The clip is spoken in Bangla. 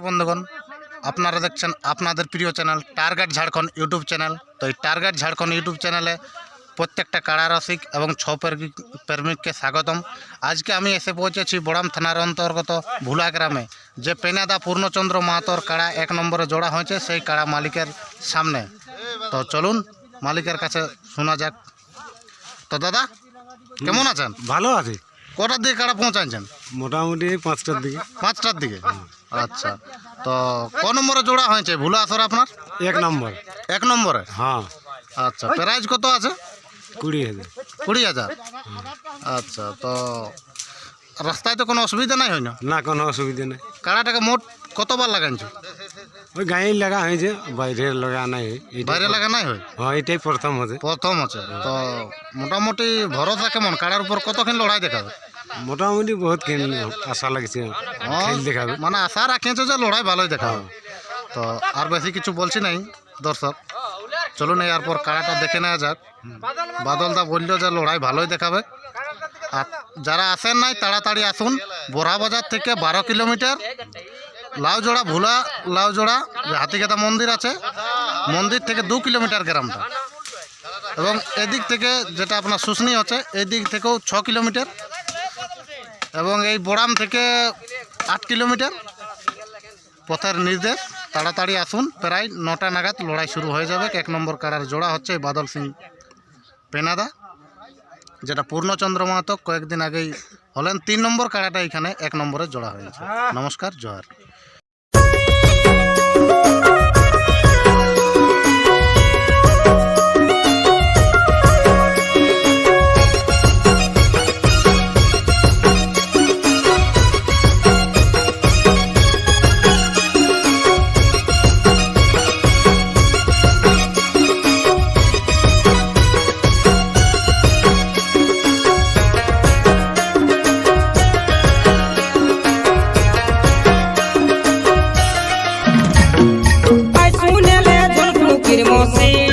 বন্ধুগণ আপনারা দেখছেন আপনাদের প্রিয় channel target Jharkhand YouTube channel. তো এই টার্গেট ঝাড়খণ্ড ইউটিউব চ্যানেলে প্রত্যেকটা কাড়া রসিক এবং ছ প্রেমিক- প্রেমিককে স্বাগতম। আজকে আমি এসে পৌঁছেছি বড়াম থানার অন্তর্গত ভুলা গ্রামে যে পেনাদা পূর্ণচন্দ্র মাহাতোর কাড়া এক নম্বরে জোড়া হয়েছে সেই কাড়া মালিকের সামনে। তো চলুন মালিকের কাছে শোনা যাক। তো দাদা কেমন আছেন? ভালো আছে। কটার দিকে কাড়া পৌঁছাচ্ছেন? মোটামুটি পাঁচটার দিকে। পাঁচটার দিকে? আচ্ছা। তো ক নম্বরে জোড়া হয়েছে? ভুলা আসর আপনার? এক নম্বর। এক নম্বরে? হ্যাঁ। আচ্ছা প্রাইজ কত আছে? কুড়ি হাজার। কুড়ি হাজার? আচ্ছা তো রাস্তায় তো কোনো অসুবিধা নাই হয় না না কোনো অসুবিধা নেই। কাড়াটাকে মোট কতবার লাগাইছো? ওই গায়ে লাগা হয়েছে বাইরে লাগা নাই। বাইরে লাগা নাই হয়? হ্যাঁ এটাই প্রথম হচ্ছে প্রথম আছে। তো মোটামুটি ভরসা কেমন? কাড়ার উপর কতক্ষণ লড়াই দেখাবে? মোটামুটি বহুত আশা লাগছে। খেল দেখাবে। মানে আশা রাখিয়েছো যে লড়াই ভালোই দেখাবে। তো আর বেশি কিছু বলছি নাই দর্শক চলুন এরপর কাড়াটা দেখে নেওয়া যাক। বাদলদা বলল যে লড়াই ভালোই দেখাবে। আর যারা আসেন নাই তাড়াতাড়ি আসুন। বোরা বাজার থেকে বারো কিলোমিটার লাউজোড়া ভুলা লাউজোড়া যে মন্দির আছে। মন্দির থেকে দু কিলোমিটার গ্রামটা এবং এদিক থেকে যেটা আপনার শুশনি আছে এই দিক থেকেও ছ কিলোমিটার এবং এই বোড়াম থেকে আট কিলোমিটার পথের নির্দেশ। তাড়াতাড়ি আসুন, প্রায় নটা নাগাদ লড়াই শুরু হয়ে যাবে। এক নম্বর কারার জোড়া হচ্ছে এই বাদল সিং পেনাদা, যেটা পূর্ণচন্দ্র মাহাতো কয়েকদিন আগেই হলেন। তিন নম্বর কাড়াটা এখানে এক নম্বরে জোড়া হয়েছে। নমস্কার জোহার sí.